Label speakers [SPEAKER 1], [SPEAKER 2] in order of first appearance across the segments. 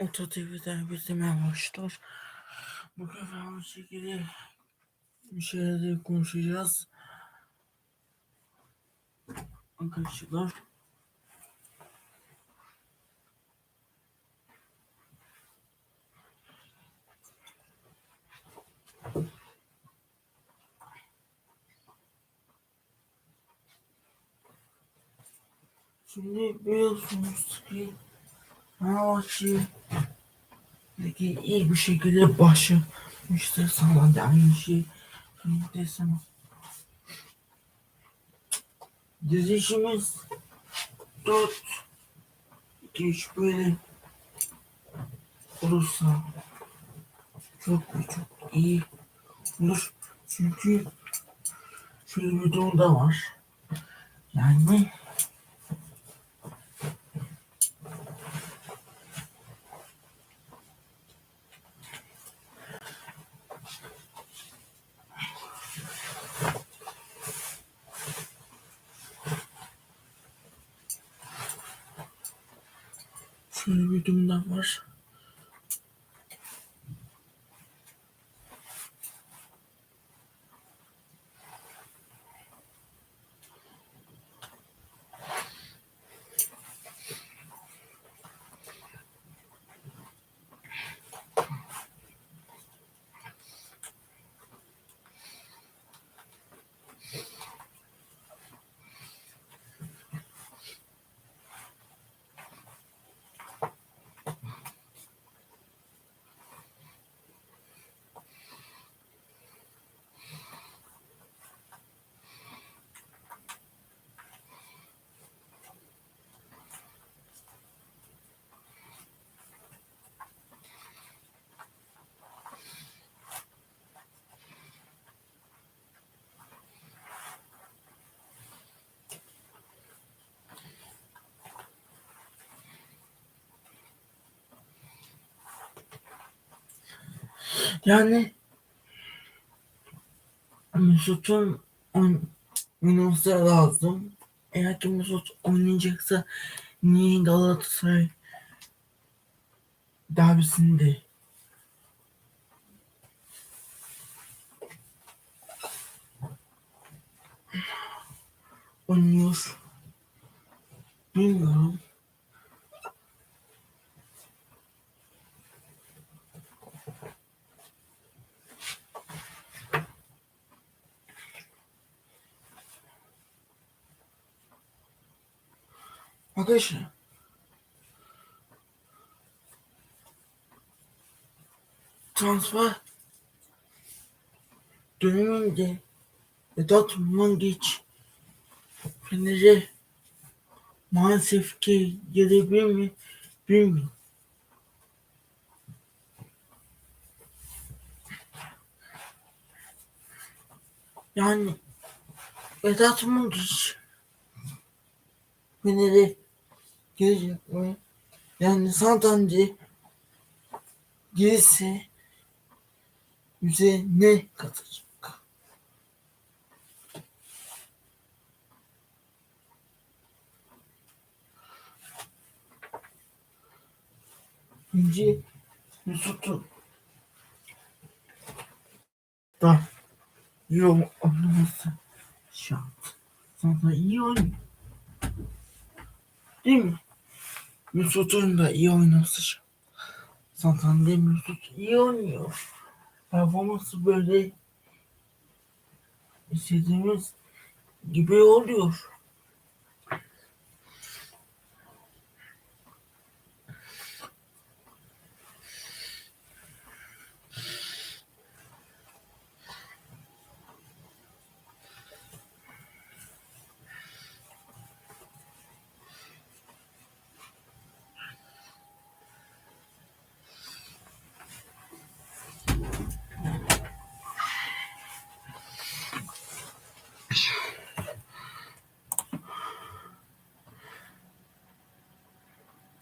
[SPEAKER 1] Oto TV'den bizimle başlar. Bugün farklı şekilde bir şeyler konuşacağız. Arkadaşlar. Şimdi biliyorsunuz ki Fenerbahçe'deki iyi bir şekilde başlamıştı sana da şey desem. Dizişimiz 4 2 3 böyle olursa çok çok iyi olur. Çünkü şöyle bir durum da var. Yani şöyle bir durum da var. Yani Mesut'un oynaması lazım. Eğer ki Mesut oynayacaksa niye Galatasaray derbisinde oynuyor bilmiyorum. Arkadaşlar transfer. Döneminde Vedat Mangiç. Fener'e maalesef ki gelebilir mi bilmiyorum. Yani Vedat Mangiç Fener'e mi? Yani Santander gelirse bize ne katacak? İnci Mesut'u da iyi olması şart. Zaten iyi oynuyor. Değil mi? Mesut'un da iyi oynaması de Mesut iyi oynuyor. Performansı böyle istediğimiz gibi oluyor.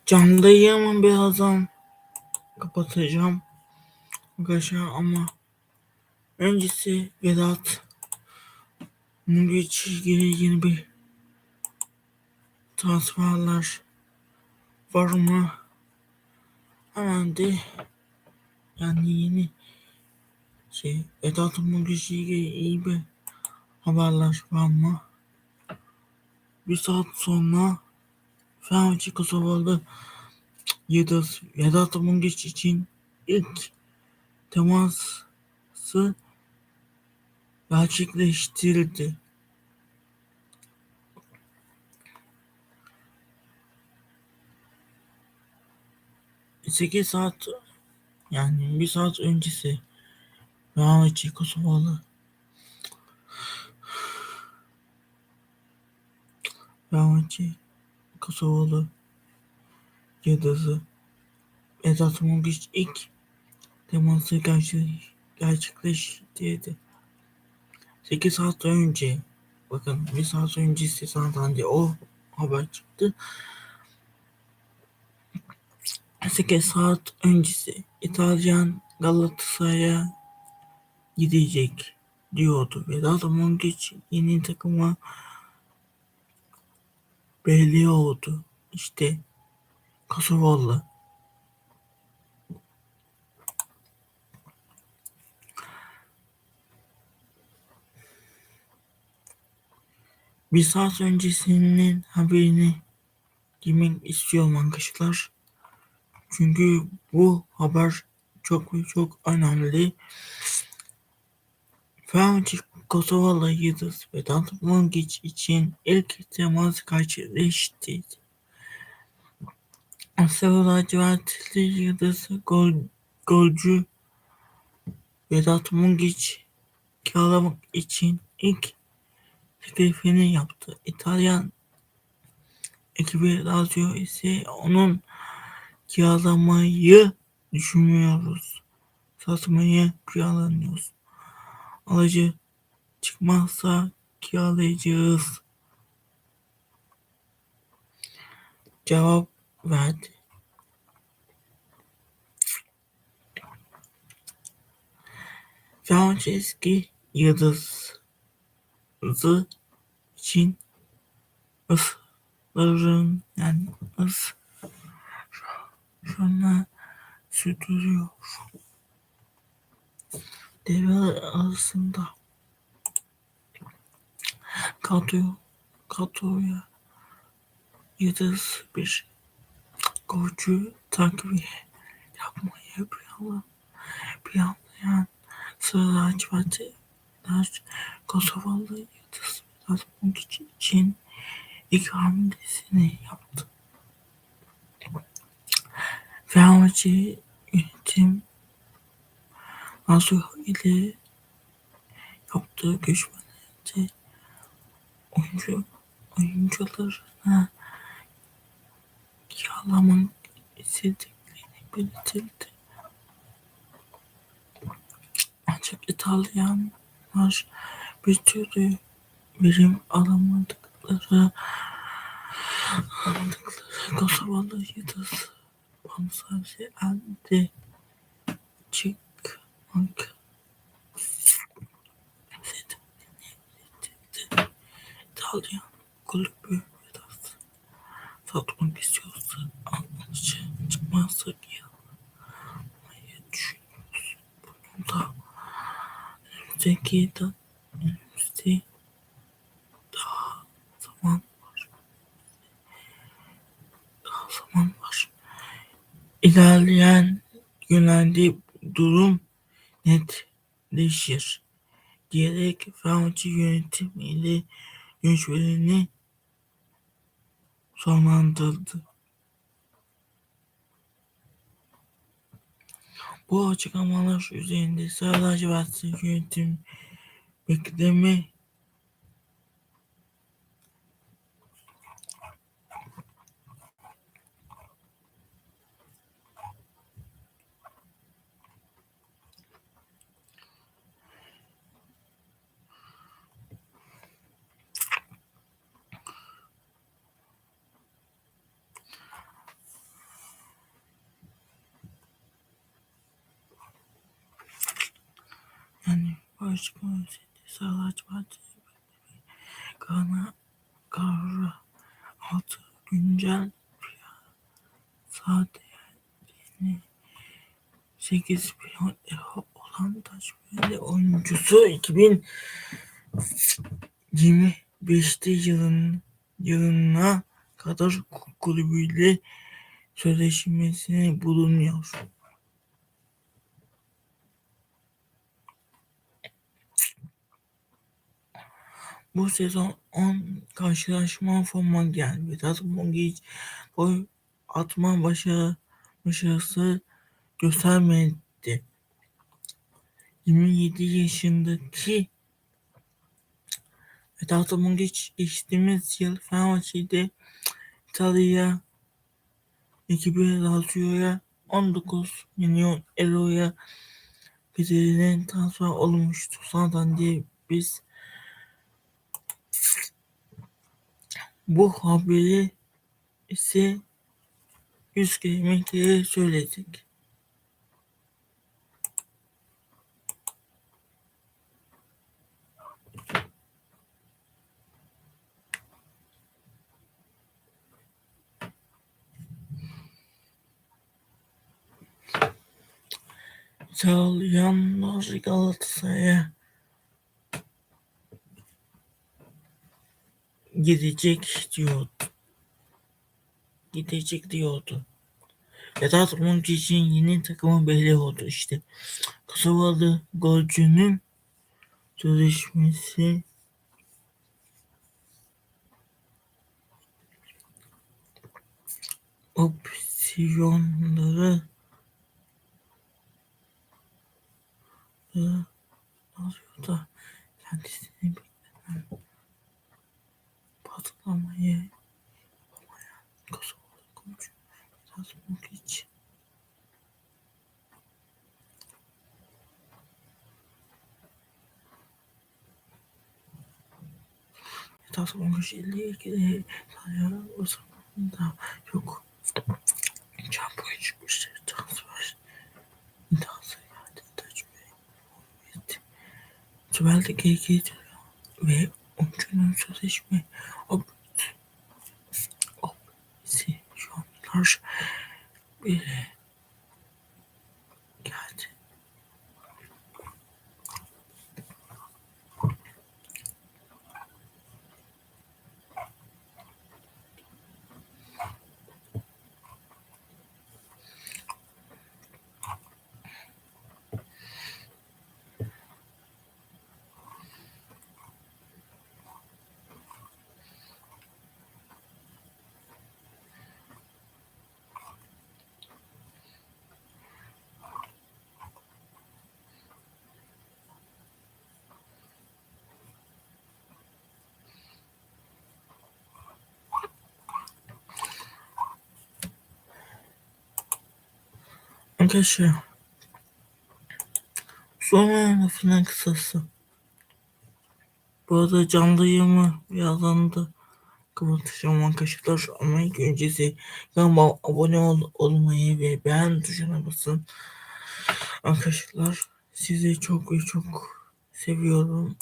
[SPEAKER 1] Camdayım ama birazdan kapatacağım. Arkadaşlar ama öncesi Vedat Muriç ilgili yeni bir transferler var mı? hemen de yani yeni şey Vedat Mungişi iyi bir haberler var mı? Bir saat sonra Fenerbahçe Kosovalı Yıldız Vedat Mungiç için ilk teması gerçekleştirildi. Sekiz saat yani bir saat öncesi Fenerbahçe Kosovalı Fenerbahçe Kosovalı Yıldızı Vedat Mungiç ilk teması gerçek, gerçekleştirdi. 8 saat önce bakın bir saat öncesi zaten o haber çıktı. 8 saat öncesi İtalyan Galatasaray'a gidecek diyordu. Vedat Mungiç yeni takıma belli oldu. İşte Kosovalı. Bir saat öncesinin haberini girmek istiyorum arkadaşlar. Çünkü bu haber çok çok önemli. Fenerbahçe Kosovalı Yıldız Vedat Mungiç için ilk temas gerçekleşti. Sarı lacivertli Yıldız gol, golcü Vedat Mungiç kiralamak için ilk teklifini yaptı. İtalyan ekibi Lazio ise onun kiralamayı düşünmüyoruz. Satmayı planlıyoruz. Alıcı çıkmazsa kiralayacağız. Cevap verdi. Eski yıldızı için ısların yani ıs şuna sürdürüyor. Devre arasında kadro kadroya yıldız bir golcü takviye yapmayı planlayan, planlayan Sarı lacivertliler Kosovalı Yıldız Mungiç için ilk hamlesini yaptı. Fenerbahçe yönetim Lazio ile yaptığı görüşmelerde oyuncu oyuncularına kiralamak istediklerini belirtildi. Ancak İtalyanlar bir türlü verim alamadıkları alamadıkları Kosovalı Yıldız bonservisi elde çıkmak İtalyan kulübü satmak istiyorsa anlaşa çıkmazsa kiralamayı düşünüyoruz. Bunun da önümüzdeki da önümüzde daha zaman var. Daha zaman var. İlerleyen günlerde durum netleşir diyerek Fenerbahçe yönetimiyle görüşmelerini sonlandırdı. Bu açıklamalar üzerinde Sarı lacivertli yönetim bekleme açıklama üzerinde Sarı lacivertli Kana Kara altı güncel piyasa değerini 8 milyon euro olan Taşmeli oyuncusu 2025'te yılın, yılına kadar kulübüyle sözleşmesine bulunuyor. Bu sezon 10 karşılaşma forma geldi. Vedat Mongic gol atma başarı, başarısı göstermedi. 27 yaşındaki Vedat Mongic geçtiğimiz yıl Fenerbahçe'de İtalya ekibi Lazio'ya 19 milyon euroya bedelinden transfer olmuştu. Sonradan diye biz bu haberi ise yüz kere söyledik. İtalyanlar Galatasaray'a gidecek diyordu. Gidecek diyordu. Vedat Mumcu için yeni takımı belli oldu işte. Kosovalı golcünün sözleşmesi opsiyonları yazıyor da kendisini patlamayı yapamayan Kosovalı golcü Vedat Mumcu Vedat Mumcu ile ilgili sayıların o zamanında yok. Şampiyon çıkmıştı. Transfer iddiası geldi. Tecrübe Lig'e gidiyor ve oyuncunun sözleşme opsiyonlar bile geldi. Arkadaşlar son lafının kısası. Bu arada canlı yayımı birazdan da kapatacağım arkadaşlar. Ama ilk öncesi kanalıma abone ol, olmayı ve beğen tuşuna basın. Arkadaşlar sizi çok ve çok seviyorum.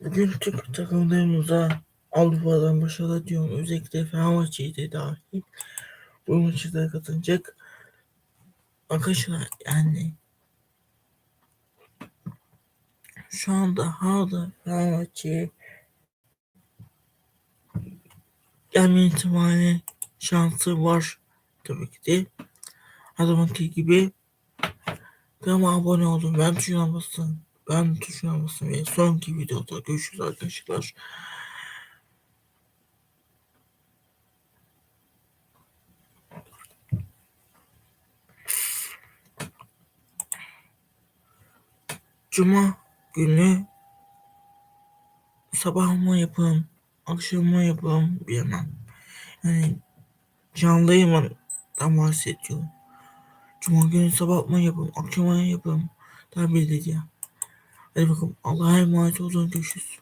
[SPEAKER 1] Bugün Türk takımlarımıza Avrupa'dan başarılar diyorum. Özellikle Fenerbahçe'yi de dahil. Bu maçı da katılacak. Arkadaşlar yani şu anda hala Fenerbahçe'ye gelme ihtimali şansı var tabii ki de. Her zamanki gibi kanalıma abone olun. Ben tuşuna basın. Ben tuşuna basın ve sonraki videoda görüşürüz arkadaşlar. Cuma günü sabah mı yapalım, akşam mı yapalım bilemem. Yani canlı yayından bahsediyorum. Cuma günü sabah mı yapalım, akşam mı yapalım daha belli değil. Hadi bakalım Allah'a emanet olun görüşürüz.